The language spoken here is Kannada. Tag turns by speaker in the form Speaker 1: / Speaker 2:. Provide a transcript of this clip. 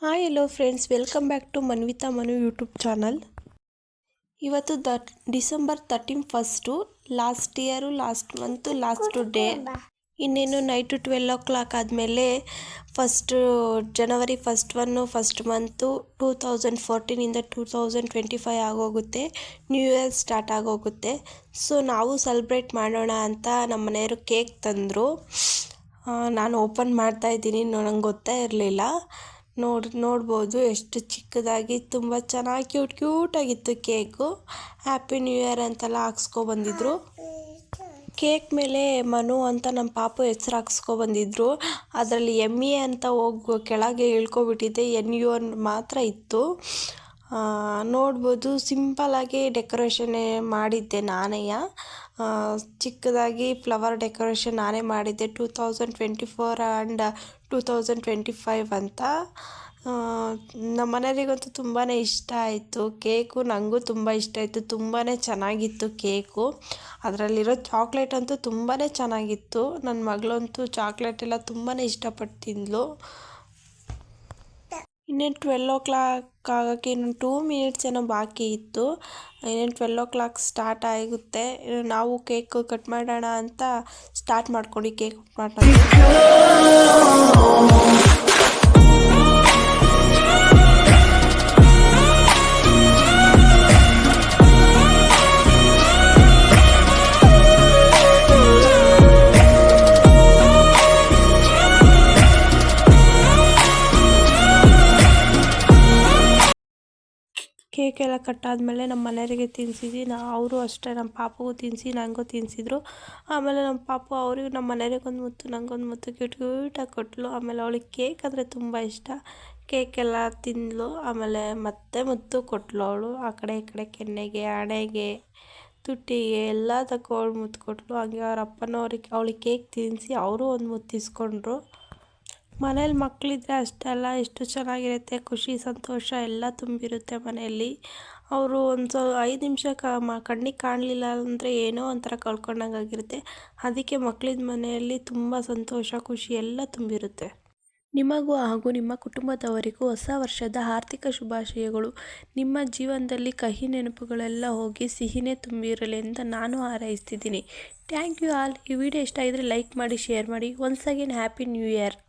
Speaker 1: Hi hello friends welcome back to Manvita Manu YouTube channel ಇವತ್ತು the December thirteen first last year last month last day ಇನ್ನೇನು ನೈಟು ಟ್ವೆಲ್ ಓ ಕ್ಲಾಕ್ ಆದಮೇಲೆ first January first one first month two thousand ಫೋರ್ಟೀನಿಂದ two thousand twenty five ಆಗೋಗುತ್ತೆ. ನ್ಯೂ ಇಯರ್ ಸ್ಟಾರ್ಟ್ ಆಗೋಗುತ್ತೆ. ಸೊ ನಾವು ಸೆಲೆಬ್ರೇಟ್ ಮಾಡೋಣ ಅಂತ ನಮ್ಮ ಮನೆಯವರು ಕೇಕ್ ತಂದರು. ನಾನು ಓಪನ್ ಮಾಡ್ತಾ ಇದ್ದೀನಿ. ನಂಗೆ ಗೊತ್ತೇ ಇರಲಿಲ್ಲ. ನೋಡಿ, ನೋಡ್ಬೋದು. ಎಷ್ಟು ಚಿಕ್ಕದಾಗಿ ತುಂಬ ಚೆನ್ನಾಗಿ ಕ್ಯೂಟ್ ಕ್ಯೂಟಾಗಿತ್ತು ಕೇಕು ಹ್ಯಾಪಿ ನ್ಯೂ ಇಯರ್ ಅಂತೆಲ್ಲ ಹಾಕ್ಸ್ಕೊಬಂದಿದ್ರು ಕೇಕ್ ಮೇಲೆ ಮನು ಅಂತ ನಮ್ಮ ಪಾಪು ಹೆಸ್ರು ಹಾಕ್ಸ್ಕೊಬಂದಿದ್ರು ಅದರಲ್ಲಿ ಎಂ ಎ ಅಂತ ಹೋಗು ಕೆಳಗೆ ಇಳ್ಕೊಬಿಟ್ಟಿದ್ದೆ ಎನ್ ಯು ಅನ್ ಮಾತ್ರ ಇತ್ತು. ನೋಡ್ಬೋದು ಸಿಂಪಲಾಗಿ ಡೆಕೋರೇಷನ್ ಮಾಡಿದ್ದೆ ನಾನೇಯ ಚಿಕ್ಕದಾಗಿ ಫ್ಲವರ್ ಡೆಕೋರೇಷನ್ ನಾನೇ ಮಾಡಿದ್ದೆ two thousand twenty four and two thousand twenty five ಅಂತ ನಮ್ಮ ಮನೆಯವರಿಗಂತೂ ತುಂಬಾ ಇಷ್ಟ ಆಯಿತು ಕೇಕು ನನಗೂ ತುಂಬ ಇಷ್ಟ ಆಯಿತು ತುಂಬಾ ಚೆನ್ನಾಗಿತ್ತು ಕೇಕು. ಅದರಲ್ಲಿರೋ ಚಾಕ್ಲೇಟ್ ಅಂತೂ ತುಂಬಾ ಚೆನ್ನಾಗಿತ್ತು. ನನ್ನ ಮಗಳಂತೂ ಚಾಕ್ಲೇಟೆಲ್ಲ ತುಂಬಾ ಇಷ್ಟಪಟ್ಟು ತಿಂದಳು ಇನ್ನೇನು ಟ್ವೆಲ್ ಓ ಕ್ಲಾಕ್ ಆಗೋಕ್ಕೆ ಇನ್ನೊಂದು ಟೂ ಮಿನಿಟ್ಸ್ ಏನೋ ಬಾಕಿ ಇತ್ತು. ಇನ್ನೇನು ಟ್ವೆಲ್ ಓ ಕ್ಲಾಕ್ ಸ್ಟಾರ್ಟ್ ಆಗುತ್ತೆ ನಾವು ಕೇಕ್ ಕಟ್ ಮಾಡೋಣ ಅಂತ ಸ್ಟಾರ್ಟ್ ಮಾಡ್ಕೊಂಡು ಕೇಕ್ ಕಟ್ ಕೇಕ್ ಎಲ್ಲ ಕಟ್ಟಾದಮೇಲೆ ನಮ್ಮ ಮನೆಯವರಿಗೆ ತಿನ್ಸಿದ್ವಿ. ನಾ ಅವರು ಅಷ್ಟೇ, ನಮ್ಮ ಪಾಪಗೂ ತಿನ್ನಿಸಿ ನನಗೂ ತಿನ್ಸಿದ್ರು. ಆಮೇಲೆ ನಮ್ಮ ಪಾಪು ಅವ್ರಿಗೆ ನಮ್ಮ ಮನೆಯವ್ರಿಗೆ ಒಂದು ಮುತ್ತು ನನಗೊಂದು ಮುತ್ತು ಕ್ಯೂಟ್ ಕ್ಯೂಟಾಗಿ ಕೊಟ್ಟಳು ಆಮೇಲೆ ಅವಳಿಗೆ ಕೇಕ್ ಅಂದರೆ ತುಂಬ ಇಷ್ಟ. ಕೇಕೆಲ್ಲ ತಿಂದಳು ಆಮೇಲೆ ಮತ್ತೆ ಮುತ್ತು ಕೊಟ್ಟಳು ಅವಳು. ಆ ಕಡೆ ಈ ಕಡೆ ಕೆನ್ನೆಗೆ ಹಣೆಗೆ ತುಟಿಗೆ ಎಲ್ಲ ತಗೊಂಡು ಮುತ್ತು ಕೊಟ್ಟಳು ಹಾಗೆ ಅವ್ರ ಅಪ್ಪನವ್ರಿಗೆ, ಅವಳಿಗೆ ಕೇಕ್ ತಿನ್ನಿಸಿ ಅವರು ಒಂದು ಮುತ್ತು ಇಸ್ಕೊಂಡ್ರು. ಮನೇಲಿ ಮಕ್ಕಳಿದ್ರೆ ಅಷ್ಟೇ ಅಲ್ಲ, ಎಷ್ಟು ಚೆನ್ನಾಗಿರುತ್ತೆ, ಖುಷಿ, ಸಂತೋಷ ಎಲ್ಲ ತುಂಬಿರುತ್ತೆ ಮನೆಯಲ್ಲಿ ಅವರು ಒಂದು ಸೊ, ಐದು ನಿಮಿಷ ಕ, ಮ, ಕಣ್ಣಿಗೆ ಕಾಣಲಿಲ್ಲ ಅಂದರೆ ಏನೋ ಒಂಥರ ಕಳ್ಕೊಂಡಂಗೆ ಆಗಿರುತ್ತೆ. ಅದಕ್ಕೆ ಮಕ್ಕಳಿದ ಮನೆಯಲ್ಲಿ ತುಂಬ ಸಂತೋಷ, ಖುಷಿ ಎಲ್ಲ ತುಂಬಿರುತ್ತೆ. ನಿಮಗೂ ಹಾಗೂ ನಿಮ್ಮ ಕುಟುಂಬದವರಿಗೂ ಹೊಸ ವರ್ಷದ ಆರ್ಥಿಕ ಶುಭಾಶಯಗಳು. ನಿಮ್ಮ ಜೀವನದಲ್ಲಿ ಕಹಿ ನೆನಪುಗಳೆಲ್ಲ ಹೋಗಿ ಸಿಹಿನೇ ತುಂಬಿರಲಿ ಅಂತ ನಾನು ಹಾರೈಸ್ತಿದ್ದೀನಿ. Thank you all. ಈ ವಿಡಿಯೋ ಇಷ್ಟ ಆಗಿದ್ರೆ ಲೈಕ್ ಮಾಡಿ, ಶೇರ್ ಮಾಡಿ. Once again happy new year.